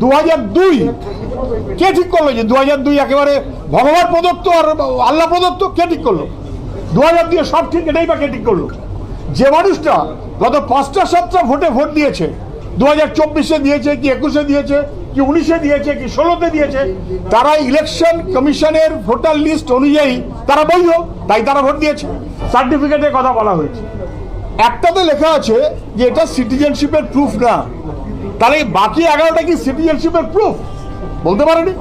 দু দুই। কে ঠিক করল যে দু দুই একেবারে ভগবান প্রদত্ত আর আল্লাহ প্রদত্ত? কে ঠিক করল? দু হাজার দুই সব ঠিক, এটাই বা কে ঠিক করল? যে মানুষটা গত পাঁচটা সাতটা ভোটে ভোট দিয়েছে দু হাজার চব্বিশে দিয়েছে, কি একুশে দিয়েছে, কি উনিশে দিয়েছে, কি ষোলোতে দিয়েছে, তারা ইলেকশন কমিশনের ভোটার লিস্ট অনুযায়ী তারা বৈধ, তাই তারা ভোট দিয়েছে। সার্টিফিকেটের কথা বলা হয়েছে। একটাতে লেখা আছে যে এটা সিটিজেনশিপের প্রুফ না। তাহলে এই বাকি এগারোটা কি সিটিজেনশিপের প্রুফ বলতে পারেনি?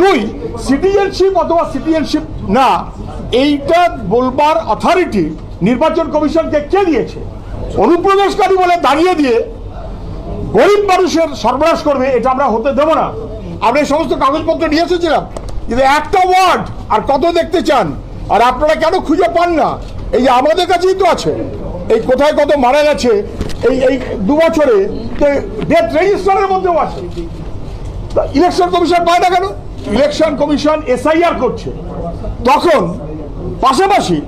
দুই সিটিজেনশিপ অথবা সিটিজেনশিপ না, এইটা বলবার অথরিটি নির্বাচন কমিশনকে কে দিয়েছে? অনুপ্রবেশকারী বলে দাঁড়িয়ে দিয়ে গরিব মানুষের সর্বনাশ করবে, এটা আমরা হতে দেবো না। আমরা এই সমস্ত কাগজপত্র নিয়ে এসেছিলাম, কিন্তু একটা ওয়ার্ড আর কত দেখতে চান? আর আপনারা কেন খুঁজে পান না? এই যে আমাদের কাছেই তো আছে। এই কোথায় কত মারা গেছে? এই এই দু বছরে ডেথ রেজিস্টারের মধ্যেও আছে ইলেকশন কমিশন পায় না কেন? ইলেকশন কমিশন এসআইআর করছে। তখন পাশাপাশি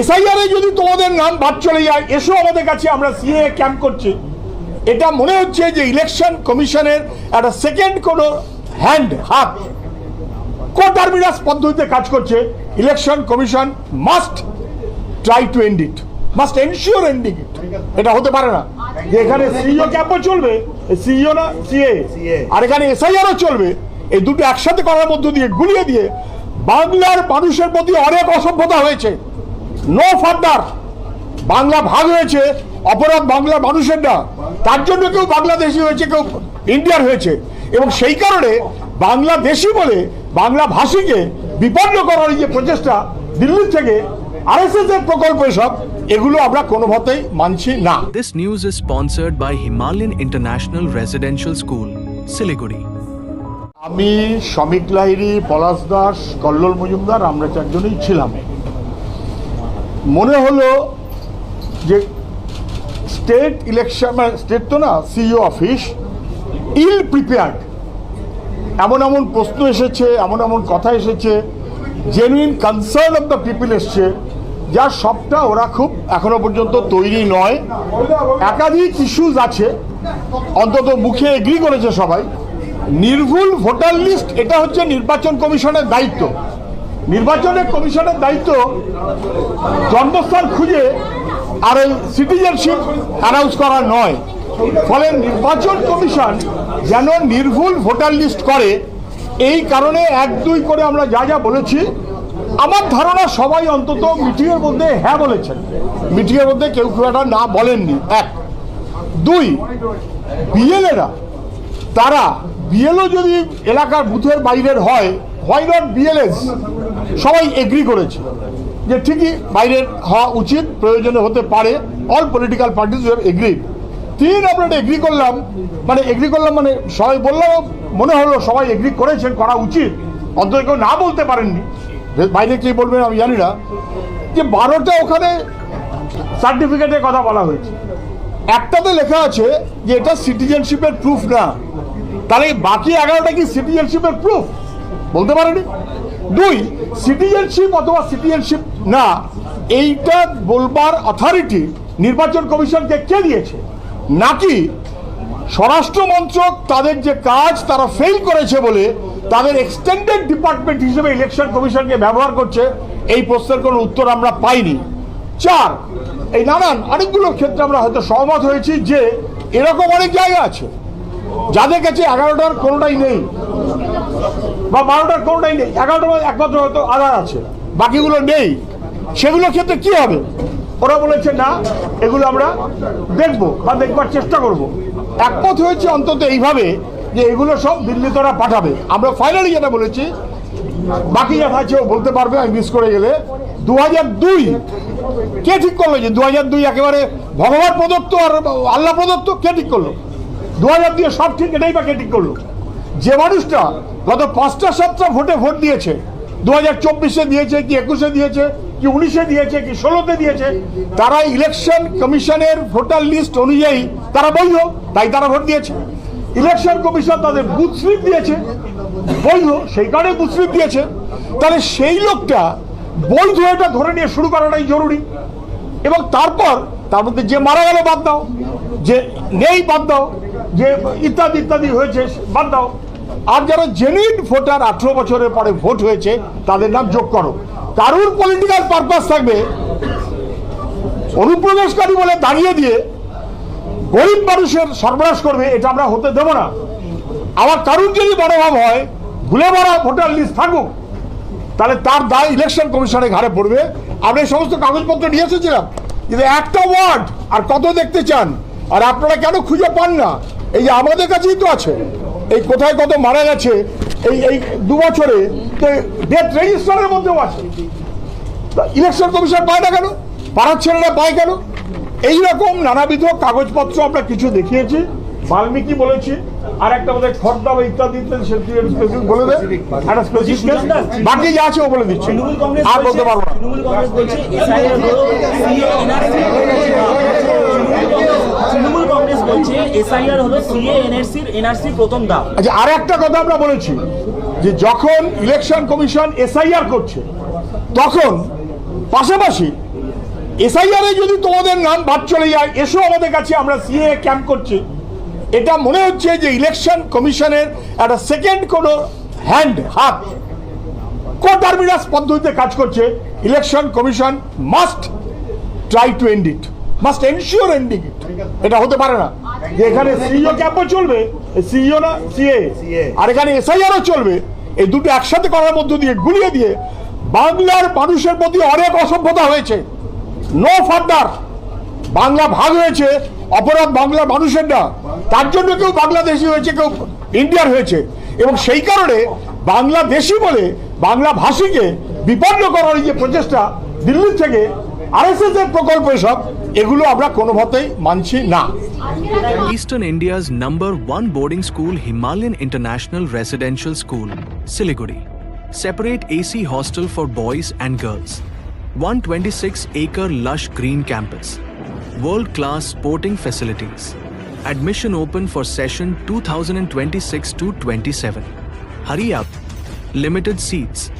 এসআইআর যদি তোমাদের নাম বাদ চলে যায়, এসো আমাদের কাছে, আমরা সিএ ক্যাম্প করছি। এটা মনে হচ্ছে যে ইলেকশন কমিশনের একটা সেকেন্ড কোনো হ্যান্ড, হাত। কোটারমিনাস পদ্ধতিতে কাজ করছে, election commission must try to end it, must ensure ending it. এটা হতে পারে না। যে এখানে সিইও ক্যাম্পও চলবে? সিইও না সিএ আর এখানে এসআইআরও চলবে? এই দুটো একসাথে করার মধ্য দিয়ে গুলিয়ে দিয়ে বাংলার মানুষের প্রতি অনেক অসভ্যতা হয়েছে। নো ফার্দার বাংলা ভাগ হয়েছে অপরাধ বাংলার মানুষের না। তার জন্য কেউ বাংলাদেশি হয়েছে কেউ ইন্ডিয়ার হয়েছে। এবং সেই কারণে বাংলাদেশি বলে বাংলা ভাষীকে বিপন্ন করার এই যে প্রচেষ্টা দিল্লি থেকে আরএসএস এর প্রকল্প সব এগুলো আমরা কোনোভাবেই মানছি না। This news is sponsored by Himalayan international Residential school Siliguri. আমি শ্রমিক লাহিরি পলাশ দাস কল্লোল মজুমদার আমরা চারজনেই ছিলাম। মনে হলো যে স্টেট ইলেকশন স্টেট তো না সিইও অফিস ইল প্রিপেয়ার্ড এমন এমন প্রশ্ন এসেছে এমন এমন কথা এসেছে genuine concern of the people এসছে। যার সবটা ওরা খুব এখনও পর্যন্ত তৈরি নয়। একাধিক ইস্যুজ আছে। অন্তত মুখে এগ্রি করেছে সবাই। নির্ভুল ভোটার লিস্ট এটা হচ্ছে নির্বাচন কমিশনের দায়িত্ব। নির্বাচনের কমিশনের দায়িত্ব জন্মস্থান খুঁজে আর ওই সিটিজেনশিপ অ্যানাউন্স করা নয়। ফলে নির্বাচন কমিশন যেন নির্ভুল ভোটার লিস্ট করে, এই কারণে এক দুই করে আমরা যা যা বলেছি আমার ধারণা সবাই অন্তত মিটিংয়ের মধ্যে হ্যাঁ বলেছেন। মিটিংয়ের মধ্যে কেউ কেউ একটা না বলেননি। এক। দুই, বিএলএরা, তারা বিএলও যদি এলাকার বুথের বাইরের হয় হোয়াই নট বিএলএস? সবাই এগ্রি করেছে যে ঠিকই বাইরের হওয়া উচিত, প্রয়োজনে হতে পারে all political parties have agreed তিন, আমরা এগ্রি করলাম মানে এগ্রি করলাম মানে সবাই বললাম, মনে হলো সবাই এগ্রি করেছেন, করা উচিত। অন্তত কেউ না বলতে পারেননি। বাইরে কে বলবেন আমি জানি না। যে বারোটা ওখানে সার্টিফিকেটের কথা বলা হয়েছে। একটাতে লেখা আছে যে এটা সিটিজেনশিপের প্রুফ না। তাহলে বাকি এগারোটা কি সিটিজেনশিপের প্রুফ বলতে পারেনি? দুই সিটিজেনশিপ অথবা সিটিজেনশিপ না, এইটা বলবার অথরিটি নির্বাচন কমিশনকে কে দিয়েছে? নাকি স্বরাষ্ট্র মন্ত্রক তাদের যে কাজ তারা ফেল করেছে বলে তাদের এক্সটেন্ডেড ডিপার্টমেন্ট হিসেবে ইলেকশন কমিশনকে ব্যবহার করছে, এই প্রশ্নের কোনো উত্তর আমরা পাইনি। চার, এই নানান অনেকগুলো ক্ষেত্রে আমরা হয়তো সহমত হয়েছি যে এরকম অনেক জায়গা আছে। যাদের কাছে এগারোটার কোনোটাই নেই। বা বারোটার কোনোটাই নেই। এগারোটার একমাত্র হয়তো আধার আছে। বাকিগুলো নেই। সেগুলোর ক্ষেত্রে কি হবে? ওরা বলেছে, না, এগুলো আমরা দেখব বা দেখবার চেষ্টা করব। একমত হয়েছে অন্তত এইভাবে যে এগুলো সব দিল্লি তোরা পাঠাবে। আমরা ফাইনালি যেটা বলেছি, বাকি যেটা আছে বলতে পারবে, আমি মিস করে গেলে। দু দুই, কে ঠিক করল যে দু দুই একেবারে ভগবান প্রদত্ত আর আল্লাহ প্রদত্ত, কে ঠিক করল? দু হাজার দুই সব ঠিক, এটাই বা কে ঠিক করল? যে মানুষটা গত পাঁচটা সাতটা ভোটে ভোট দিয়েছে দু হাজার চব্বিশে দিয়েছে, কি একুশে দিয়েছে, কি উনিশে দিয়েছে, কি ষোলোতে দিয়েছে, তারা ইলেকশন কমিশনের ভোটার লিস্ট অনুযায়ী তারা বৈধ, তাই তারা ভোট দিয়েছে। ইলেকশন কমিশন তাদের বুথ স্লিপ দিয়েছে। বৈধ, সেই কারণে বুথ স্লিপ দিয়েছে। তাহলে সেই লোকটা বৈধ এটা ধরে নিয়ে শুরু করাটাই জরুরি। এবং তারপর তার মধ্যে যে মারা গেল বাদ দাও, যে নেই বাদ দাও, যে ইত্যাদি ইত্যাদি হয়েছে বাদ দাও। আর যারা জেনুইন ভোটার, আঠেরো বছরের পরে ভোট হয়েছে, তাদের নাম যোগ করো। কারুর পলিটিক্যাল পারপাস থাকবে অনুপ্রবেশকারী বলে দাঁড়িয়ে দিয়ে গরিব মানুষের সর্বনাশ করবে, এটা আমরা হতে দেব না। আবার কারুর যদি মনোভাব হয়, ভুলে মারা ভোটার লিস্ট থাকুক, তাহলে তার দায় ইলেকশন কমিশনের ঘাড়ে পড়বে। আমরা এই সমস্ত কাগজপত্র নিয়ে এসেছিলাম, কিন্তু একটা ওয়ার্ড আর কত দেখতে চান? আর আপনারা কেন খুঁজে পান না? এই যে আমাদের কাছেই তো আছে। এই কোথায় কত মারা গেছে, এই এই দু বছরে তো ডেথ রেজিস্টারের মধ্যেও আছে। ইলেকশন কমিশন পায় না কেন? পাড়ার ছেলেরা পায় কেন? এইরকম নানাবিধ কাগজপত্র আমরা কিছু দেখিয়েছি বাল্মীকি বলেছি আর একটা বোধহয় খর্দা বা ইত্যাদি বলে দে। একটা স্পেসিফিক বাকি যা আছে ও বলে দিচ্ছে। আর বলতে পারব না। তৃণমূল কংগ্রেস বলছে এসআইআর হলো সিএ এনআরসির প্রথম ধাপ আচ্ছা আর একটা কথা আমরা বলেছি যে যখন ইলেকশন কমিশন এসআইআর করছে তখন পাশাপাশি এসআইআর এ যদি তোমাদের নাম বাদ চলে যায় এসো আমাদের কাছে আমরা সিএ ক্যাম্প করছি। এটা মনে হচ্ছে যে ইলেকশন কমিশনের একটা সেকেন্ড কোনো হ্যান্ড হাত কোটারমিনাস পদ্ধতিতে কাজ করছে। Election commission must try to end it must ensure ending it এটা হতে পারে না। যে এখানে সিইও ক্যাম্পও চলবে সিইও না সিএ আর এখানে এসআইআরও চলবে এই দুটো একসাথে করার মধ্য দিয়ে গুলিয়ে দিয়ে বাংলার মানুষের প্রতি অনেক অসভ্যতা হয়েছে। নো ফার্দার বাংলা ভাগ হয়েছে অপরাধ বাংলার মানুষের না তার জন্য কেউ বাংলাদেশি হয়েছে কেউ ইন্ডিয়ার হয়েছে এবং সেই কারণে বাংলাদেশি বলে বাংলা ভাষীকে বিপন্ন করার যে প্রচেষ্টা দিল্লি থেকে এর প্রকল্প এসব এগুলো আমরা কোনোভাবেই মানছি না Eastern India's number one boarding school, Himalayan International Residential School, Siliguri. Separate AC hostel for boys and girls. 126 acre lush green campus. World class sporting facilities. Admission open for session 2026 to 27. Hurry up. Limited seats.